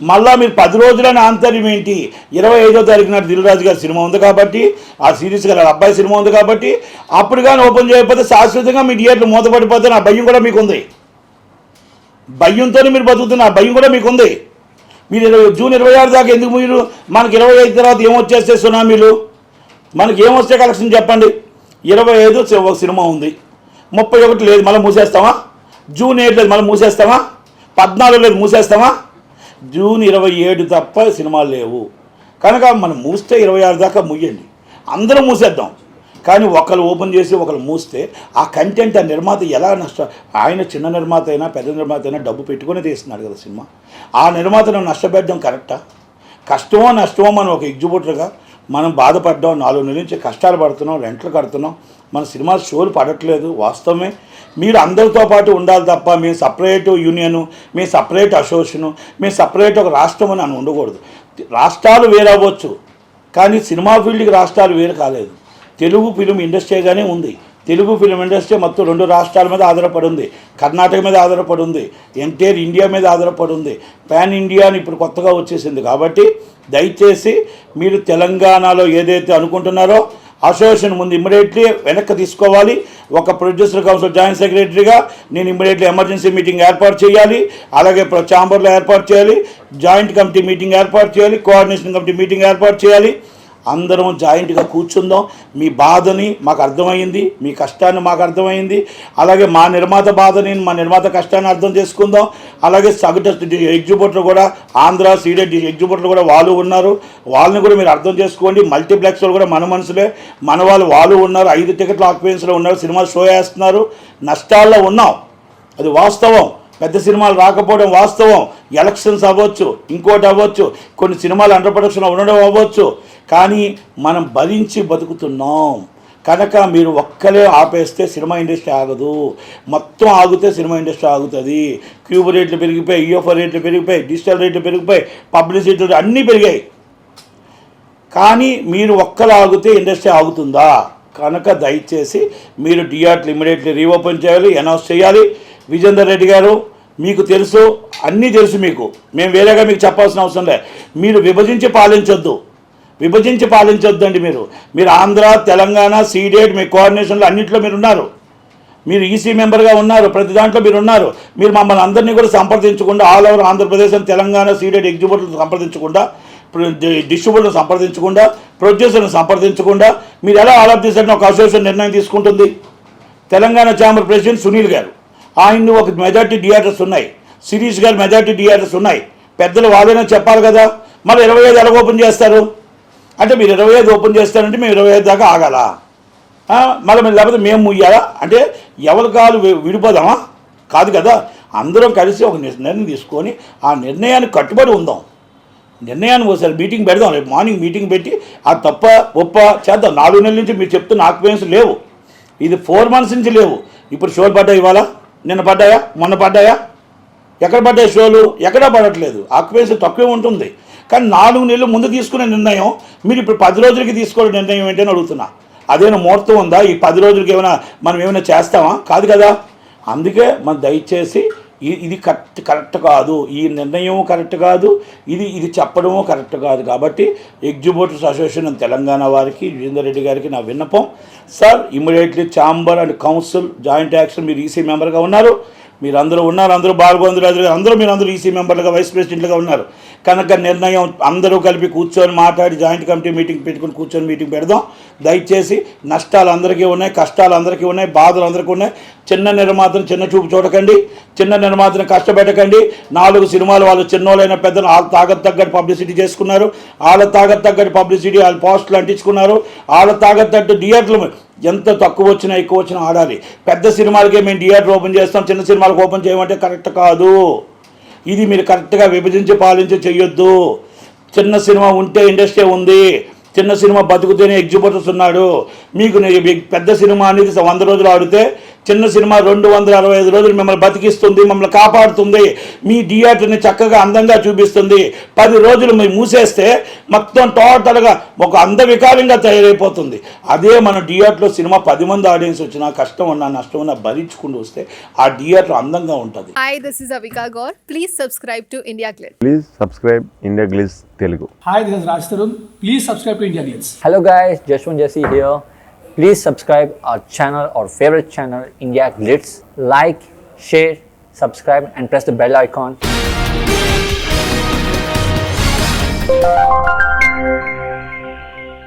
మళ్ళా మీరు పది రోజులని ఆంతర్యం ఏంటి? ఇరవై ఐదో తారీఖు నాడు దిల్రాజు గారి సినిమా ఉంది కాబట్టి ఆ సిరీస్ గారి అబ్బాయి సినిమా ఉంది కాబట్టి అప్పుడు కానీ ఓపెన్ చేయకపోతే శాశ్వతంగా మీ థియేటర్లు మూతపడిపోతే నా భయం కూడా మీకు ఉంది భయంతోనే మీరు బతుకుతున్న ఆ భయం కూడా మీకు ఉంది మీరు ఇరవై జూన్ ఇరవై ఆరు దాకా ఎందుకు మీరు? మనకి ఇరవై ఐదు తర్వాత ఏమొచ్చేస్తే సునామీలు? మనకి ఏమొస్తే కలెక్షన్ చెప్పండి. ఇరవై ఐదు ఒక సినిమా ఉంది. ముప్పై ఒకటి లేదు మళ్ళీ మూసేస్తామా? జూన్ ఏడు లేదు మళ్ళీ మూసేస్తామా? పద్నాలుగు లేదు మూసేస్తామా? జూన్ ఇరవై ఏడు తప్ప సినిమాలు లేవు. కనుక మనం మూస్తే ఇరవై ఆరు దాకా ముయ్యండి అందరం మూసేద్దాం. కానీ ఒకరు ఓపెన్ చేసి ఒకరు మూస్తే ఆ కంటెంట్ ఆ నిర్మాత ఎలా నష్ట ఆయన చిన్న నిర్మాత అయినా పెద్ద నిర్మాత అయినా డబ్బు పెట్టుకుని తీస్తున్నాడు కదా సినిమా. ఆ నిర్మాతను నష్టపెట్టడం కరెక్టా? కష్టమో నష్టమో మనం ఒక ఎగ్జిబ్యూటర్గా మనం బాధపడ్డాం నాలుగు నెలల నుంచి కష్టాలు పడుతున్నాం రెంట్లు కడుతున్నాం. మన సినిమా షోలు పడట్లేదు వాస్తవమే. మీరు అందరితో పాటు ఉండాలి తప్ప మేము సపరేట్ యూనియను మేము సపరేట్ అసోసియేషను మేము సపరేట్ ఒక రాష్ట్రం అని అని ఉండకూడదు. రాష్ట్రాలు వేరవ్వచ్చు కానీ సినిమా ఫీల్డ్కి రాష్ట్రాలు వేరు కాలేదు. తెలుగు ఫిలిం ఇండస్ట్రీగానే ఉంది. తెలుగు ఫిలిం ఇండస్ట్రీ మొత్తం రెండు రాష్ట్రాల మీద ఆధారపడి ఉంది కర్ణాటక మీద ఆధారపడి ఉంది ఎంటైర్ ఇండియా మీద ఆధారపడి ఉంది పాన్ ఇండియా అని ఇప్పుడు కొత్తగా వచ్చేసింది. కాబట్టి దయచేసి మీరు తెలంగాణలో ఏదైతే అనుకుంటున్నారో అసోసియేషన్ ముందు ఇమ్మీడియట్లీ వెనక్కి తీసుకోవాలి. ఒక ప్రొడ్యూసర్ కౌన్సిల్ జాయింట్ సెక్రటరీగా నేను ఇమ్మీడియట్లీ ఎమర్జెన్సీ మీటింగ్ ఏర్పాటు చేయాలి. అలాగే ప్ర- ఛాంబర్లో ఏర్పాటు చేయాలి. జాయింట్ కమిటీ మీటింగ్ ఏర్పాటు చేయాలి. కోఆర్డినేషన్ కమిటీ మీటింగ్ ఏర్పాటు చేయాలి. అందరం జాయింట్గా కూర్చుందాం. మీ బాధని మాకు అర్థమైంది మీ కష్టాన్ని మాకు అర్థమైంది. అలాగే మా నిర్మాత బాధని మా నిర్మాత కష్టాన్ని అర్థం చేసుకుందాం. అలాగే సగటు ఎగ్జిబిటర్ కూడా ఆంధ్ర సీడెడ్ ఎగ్జిబిటర్ కూడా వాళ్ళు ఉన్నారు. వాళ్ళని కూడా మీరు అర్థం చేసుకోండి. మల్టీప్లెక్స్ కూడా మన మనసులే. మన వాళ్ళు వాళ్ళు ఉన్నారు. ఐదు టికెట్ల ఆక్యుపెన్స్లో ఉన్నారు. సినిమా షో వేస్తున్నారు. నష్టాల్లో ఉన్నాం. అది వాస్తవం. పెద్ద సినిమాలు రాకపోవడం వాస్తవం. ఎలక్షన్స్ అవ్వచ్చు ఇంకోటి అవ్వచ్చు. కొన్ని సినిమాలు అండర్ ప్రొడక్షన్ ఉండడం అవ్వచ్చు. కానీ మనం భరించి బతుకుతున్నాం. కనుక మీరు ఒక్కలే ఆపేస్తే సినిమా ఇండస్ట్రీ ఆగదు. మొత్తం ఆగితే సినిమా ఇండస్ట్రీ ఆగుతుంది. క్యూబ్ రేట్లు పెరిగిపోయి ఈఎఫ్ఓ రేట్లు పెరిగిపోయి డిజిటల్ రేట్లు పెరిగిపోయి పబ్లిసిటీ అన్నీ పెరిగాయి. కానీ మీరు ఒక్కరు ఆగితే ఇండస్ట్రీ ఆగుతుందా? కనుక దయచేసి మీరు డిఆర్ట్లు ఇమీడియట్లీ రీఓపెన్ చేయాలి అనౌన్స్ చేయాలి. విజేందర్ రెడ్డి గారు మీకు తెలుసు అన్నీ తెలుసు మీకు. మేము వేరేగా మీకు చెప్పాల్సిన అవసరం లే మీరు విభజించి పాలించొద్దు. విభజించి పాలించొద్దండి మీరు. మీరు ఆంధ్ర తెలంగాణ సీడేట్ మీ కోఆర్డినేషన్లో అన్నింటిలో మీరు ఉన్నారు మీరు ఈసీ మెంబర్గా ఉన్నారు ప్రతి దాంట్లో మీరు ఉన్నారు మీరు మమ్మల్ని అందరినీ కూడా సంప్రదించకుండా all over Andhra Pradesh and Telangana ceded ఎగ్జిబిటర్లు సంప్రదించకుండా డిస్ట్రిబ్యూటర్లు సంప్రదించకుండా ప్రొడ్యూసర్ని సంప్రదించకుండా మీరు ఎలా ఆల్ ఒక అసోసియేషన్ నిర్ణయం తీసుకుంటుంది? తెలంగాణ ఛాంబర్ ప్రెసిడెంట్ సునీల్ గారు. ఆయన్ని ఒక మెజార్టీ థియేటర్స్ ఉన్నాయి. సిరీస్ గారు మెజార్టీ థియేటర్స్ ఉన్నాయి. పెద్దలు వాళ్ళైనా చెప్పాలి కదా? మళ్ళీ ఇరవై ఐదు ఎలా ఓపెన్ చేస్తారు? అంటే మీరు ఇరవై ఐదు ఓపెన్ చేస్తారంటే మేము ఇరవై ఐదు దాకా ఆగాలా? మళ్ళీ మీరు లేకపోతే మేము ముయ్యాలా? అంటే ఎవరి కాలు విడిపోదామా? కాదు కదా. అందరం కలిసి ఒక నిర్ణయం తీసుకొని ఆ నిర్ణయానికి కట్టుబడి ఉందాం. నిర్ణయాన్ని ఒకసారి మీటింగ్ పెడదాం. రేపు మార్నింగ్ మీటింగ్ పెట్టి ఆ తప్ప ఒప్ప చేద్దాం. నాలుగు నెలల నుంచి మీరు చెప్తున్న ఆక్యుపెన్స్ లేవు. ఇది ఫోర్ మంత్స్ నుంచి లేవు. ఇప్పుడు షోలు పడ్డా ఇవాళ? నిన్న పడ్డాయా? మొన్న పడ్డాయా? ఎక్కడ పడ్డాయి షోలు? ఎక్కడా పడట్లేదు. ఆక్యుపెన్సీ తక్కువ ఉంటుంది. కానీ నాలుగు నెలలు ముందు తీసుకునే నిర్ణయం మీరు ఇప్పుడు పది రోజులకి తీసుకోవడం నిర్ణయం ఏంటని అడుగుతున్నా. అదేనా ముహూర్తం ఉందా? ఈ పది రోజులకి ఏమైనా మనం ఏమైనా చేస్తామా? కాదు కదా. అందుకే మనం దయచేసి ఇది కరెక్ట్ కరెక్ట్ కాదు. ఈ నిర్ణయం కరెక్ట్ కాదు. ఇది ఇది చెప్పడము కరెక్ట్ కాదు కాబట్టి ఎగ్జిబిటర్స్ అసోసియేషన్ తెలంగాణ వారికి జితేందర్ రెడ్డి గారికి నా విన్నపం. Sir immediately chamber and council joint action మీరు ఈసీ మెంబర్గా ఉన్నారు. మీరు అందరూ ఉన్నారు అందరూ బాలగోవిందరాజు అందరూ మీరు అందరూ ఈసీ మెంబర్లుగా వైస్ ప్రెసిడెంట్లుగా ఉన్నారు. కనుక నిర్ణయం అందరూ కలిపి కూర్చొని మాట్లాడి జాయింట్ కమిటీ మీటింగ్ పెట్టుకుని కూర్చొని మీటింగ్ పెడదాం. దయచేసి నష్టాలు అందరికీ ఉన్నాయి కష్టాలు అందరికీ ఉన్నాయి బాధలు అందరికీ ఉన్నాయి. చిన్న నిర్మాతను చిన్న చూపు చూడకండి చిన్న నిర్మాతను కష్టపెట్టకండి. నాలుగు సినిమాలు వాళ్ళు చిన్నోళ్ళైన పెద్దలు వాళ్ళ తాగత్ తగ్గట్టు పబ్లిసిటీ చేసుకున్నారు. వాళ్ళ తాగత్ తగ్గట్టు పబ్లిసిటీ వాళ్ళ పోస్టులు అంటించుకున్నారు. వాళ్ళ తాగత్ తగ్గట్టు థియేటర్లు ఎంత తక్కువ వచ్చినా ఎక్కువ వచ్చినా ఆడాలి. పెద్ద సినిమాలకే మేము థియేటర్ ఓపెన్ చేస్తాం చిన్న సినిమాలకు ఓపెన్ చేయమంటే కరెక్ట్ కాదు. ఇది మీరు కరెక్ట్గా విభజించి పాలించి చెయ్యొద్దు. చిన్న సినిమా ఉంటే ఇండస్ట్రీ ఉంది. చిన్న సినిమా బతుకుతేనే ఎగ్జిబిటర్స్ ఉన్నాడు. మీకు పెద్ద సినిమా అనేది వంద రోజులు ఆడితే చిన్న సినిమా రెండు వందల అరవై ఐదు రోజులు మిమ్మల్ని బతికిస్తుంది మమ్మల్ని కాపాడుతుంది మీ థియేటర్ని చక్కగా అందంగా చూపిస్తుంది పది రోజులు మీరు మూసేస్తే మొత్తం టోటల్గా ఒక అందవికారంగా తయారైపోతుంది అదే మన థియేటర్లో సినిమా పది మంది ఆడియన్స్ వచ్చినా కష్టం ఉన్నా నష్టం ఉన్నా భరించుకుంటూ వస్తే ఆ థియేటర్ అందంగా ఉంటుంది Hi, this is Avika Gaur. Please subscribe to India Glitz. Please subscribe India Glitz Telugu Hi, this is Raj Tarun. Please subscribe to India Glitz. Hello guys, Jashwant Jesse here. Please subscribe our channel or favorite channel, India Glitz. Like, share, subscribe and press the bell icon.